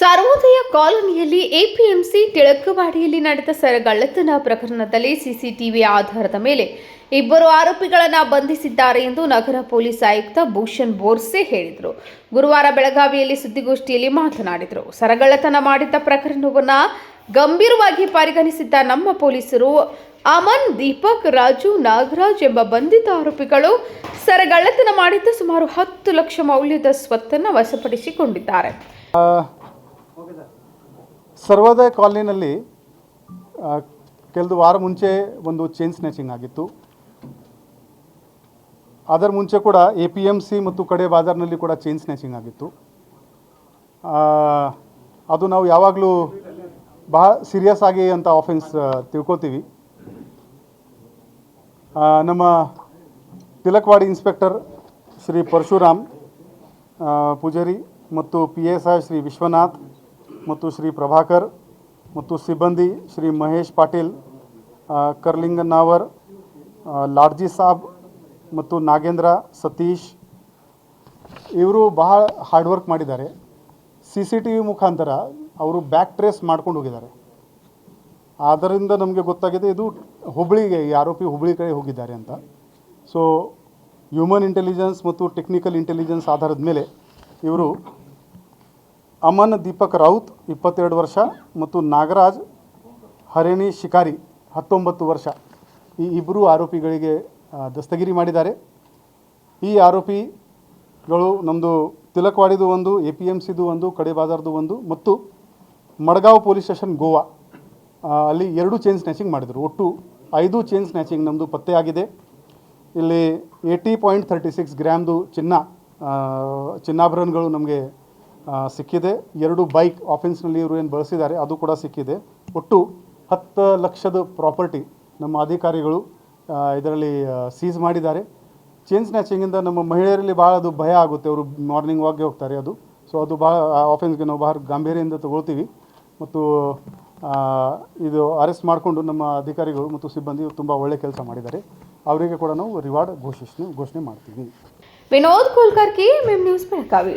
ಸರ್ವೋದಯ ಕಾಲೋನಿಯಲ್ಲಿ ಎಪಿಎಂಸಿ ಟಿಳಕವಾಡಿಯಲ್ಲಿ ನಡೆದ ಸರಗಳ್ಳತನ ಪ್ರಕರಣದಲ್ಲಿ ಸಿಸಿಟಿವಿ ಆಧಾರದ ಮೇಲೆ ಇಬ್ಬರು ಆರೋಪಿಗಳನ್ನು ಬಂಧಿಸಿದ್ದಾರೆ ಎಂದು ನಗರ ಪೊಲೀಸ್ ಆಯುಕ್ತ ಭೂಷಣ್ ಬೋರ್ಸೆ ಹೇಳಿದರು. ಗುರುವಾರ ಬೆಳಗಾವಿಯಲ್ಲಿ ಸುದ್ದಿಗೋಷ್ಠಿಯಲ್ಲಿ ಮಾತನಾಡಿದರು. ಸರಗಳ್ಳತನ ಮಾಡಿದ್ದ ಪ್ರಕರಣವನ್ನು ಗಂಭೀರವಾಗಿ ಪರಿಗಣಿಸಿದ್ದ ನಮ್ಮ ಪೊಲೀಸರು ಅಮನ್, ದೀಪಕ್, ರಾಜು, ನಾಗರಾಜ್ ಎಂಬ ಬಂಧಿತ ಆರೋಪಿಗಳು ಸರಗಳ್ಳತನ ಮಾಡಿದ್ದು ಸುಮಾರು ಹತ್ತು ಲಕ್ಷ ಮೌಲ್ಯದ ಸ್ವತ್ತನ್ನು ವಶಪಡಿಸಿಕೊಂಡಿದ್ದಾರೆ. ಸರ್ವೋದಯ ಕಾಲೋನಿನಲ್ಲಿ ಕೆಲವು ವಾರ ಮುಂಚೆ ಒಂದು ಚೈನ್ ಸ್ನ್ಯಾಚಿಂಗ್ ಆಗಿತ್ತು. ಅದರ ಮುಂಚೆ ಕೂಡ ಎ ಪಿ ಎಂ ಸಿ ಮತ್ತು ಕಡೆ ಬಾಜಾರ್ನಲ್ಲಿ ಕೂಡ ಚೈನ್ ಸ್ನ್ಯಾಚಿಂಗ್ ಆಗಿತ್ತು. ಅದು ನಾವು ಯಾವಾಗಲೂ ಬಹಳ ಸೀರಿಯಸ್ ಆಗಿ ಅಂತ ಆಫೆನ್ಸ್ ತಿಳ್ಕೊತೀವಿ ನಮ್ಮ ತಿಲಕ್ವಾಡಿ ಇನ್ಸ್ಪೆಕ್ಟರ್ ಶ್ರೀ ಪರಶುರಾಮ್ ಪೂಜಾರಿ ಮತ್ತು P S I Shri Vishwanath ಮತ್ತು ಶ್ರೀ ಪ್ರಭಾಕರ್ ಮತ್ತು ಸಿಬ್ಬಂದಿ ಶ್ರೀ ಮಹೇಶ್ ಪಾಟೀಲ್ ಕರ್ಲಿಂಗನಾವರ್ ಲಾಡ್ಜಿ ಸಾಬ್ ಮತ್ತು ನಾಗೇಂದ್ರ, ಸತೀಶ್ ಇವರು ಬಹಳ ಹಾರ್ಡ್ ವರ್ಕ್ ಮಾಡಿದ್ದಾರೆ. ಸಿ ಸಿ ಟಿ ವಿ ಮುಖಾಂತರ ಅವರು ಬ್ಯಾಕ್ ಟ್ರೇಸ್ ಮಾಡ್ಕೊಂಡು ಹೋಗಿದ್ದಾರೆ. ಆದ್ದರಿಂದ ನಮಗೆ ಗೊತ್ತಾಗಿದೆ ಇದು ಹುಬ್ಳಿಗೆ, ಈ ಆರೋಪಿ ಹುಬ್ಳಿ ಕಡೆ ಹೋಗಿದ್ದಾರೆ ಅಂತ. ಸೊ ಹ್ಯೂಮನ್ ಇಂಟೆಲಿಜೆನ್ಸ್ ಮತ್ತು ಟೆಕ್ನಿಕಲ್ ಇಂಟೆಲಿಜೆನ್ಸ್ ಆಧಾರದ ಮೇಲೆ ಇವರು ಅಮನ್, ದೀಪಕ್ ರೌತ್ ಇಪ್ಪತ್ತೆರಡು ವರ್ಷ ಮತ್ತು ನಾಗರಾಜ್ ಹರೇಣಿ ಶಿಕಾರಿ ಹತ್ತೊಂಬತ್ತು ವರ್ಷ. ಈ ಇಬ್ಬರು ಆರೋಪಿಗಳಿಗೆ ದಸ್ತಗಿರಿ ಮಾಡಿದ್ದಾರೆ. ಈ ಆರೋಪಿಗಳು ನಮ್ಮದು ತಿಲಕ್ವಾಡಿದು ಒಂದು ಎ ಪಿ ಎಂ ಸಿದು ಒಂದು, ಕಡೆ ಬಾಜಾರ್ದು ಒಂದು ಮತ್ತು ಮಡಗಾವ್ ಪೊಲೀಸ್ ಸ್ಟೇಷನ್ ಗೋವಾ. ಅಲ್ಲಿ ಎರಡು ಚೈನ್ ಸ್ನ್ಯಾಚಿಂಗ್ ಮಾಡಿದರು. ಒಟ್ಟು ಐದು ಚೈನ್ ಸ್ನ್ಯಾಚಿಂಗ್ ನಮ್ಮದು ಪತ್ತೆಯಾಗಿದೆ. ಇಲ್ಲಿ ಏಯ್ಟಿ ಪಾಯಿಂಟ್ ಥರ್ಟಿ ಸಿಕ್ಸ್ ಗ್ರಾಮ್ದು ಚಿನ್ನ ಚಿನ್ನಾಭರಣಗಳು ನಮಗೆ ಸಿಕ್ಕಿದೆ. ಎರಡು ಬೈಕ್ ಆಫೆನ್ಸ್ನಲ್ಲಿ ಇವರು ಏನು ಬಳಸಿದ್ದಾರೆ, ಅದು ಕೂಡ ಸಿಕ್ಕಿದೆ. ಒಟ್ಟು ಹತ್ತು ಲಕ್ಷದ ಪ್ರಾಪರ್ಟಿ ನಮ್ಮ ಅಧಿಕಾರಿಗಳು ಇದರಲ್ಲಿ ಸೀಸ್ ಮಾಡಿದ್ದಾರೆ. ಚೈನ್ ಸ್ನ್ಯಾಚಿಂಗಿಂದ ನಮ್ಮ ಮಹಿಳೆಯರಲ್ಲಿ ಭಾಳ ಅದು ಭಯ ಆಗುತ್ತೆ. ಅವರು ಮಾರ್ನಿಂಗ್ ವಾಕ್ಗೆ ಹೋಗ್ತಾರೆ ಅದು. ಸೊ ಅದು ಭಾಳ ಆಫೆನ್ಸ್ಗೆ ನಾವು ಭಾಳ ಗಾಂಭೀರ್ಯದಿಂದ ತಗೊಳ್ತೀವಿ. ಮತ್ತು ಇದು ಅರೆಸ್ಟ್ ಮಾಡಿಕೊಂಡು ನಮ್ಮ ಅಧಿಕಾರಿಗಳು ಮತ್ತು ಸಿಬ್ಬಂದಿ ತುಂಬ ಒಳ್ಳೆ ಕೆಲಸ ಮಾಡಿದ್ದಾರೆ. ಅವರಿಗೆ ಕೂಡ ನಾವು ರಿವಾರ್ಡ್ ಘೋಷಿಸ್ ಘೋಷಣೆ ಮಾಡ್ತೀವಿ. ವಿನೋದ್ ಕುಲ್ಕರ್ಕಿ ನ್ಯೂಸ್ ಬೆಳಗಾವಿ.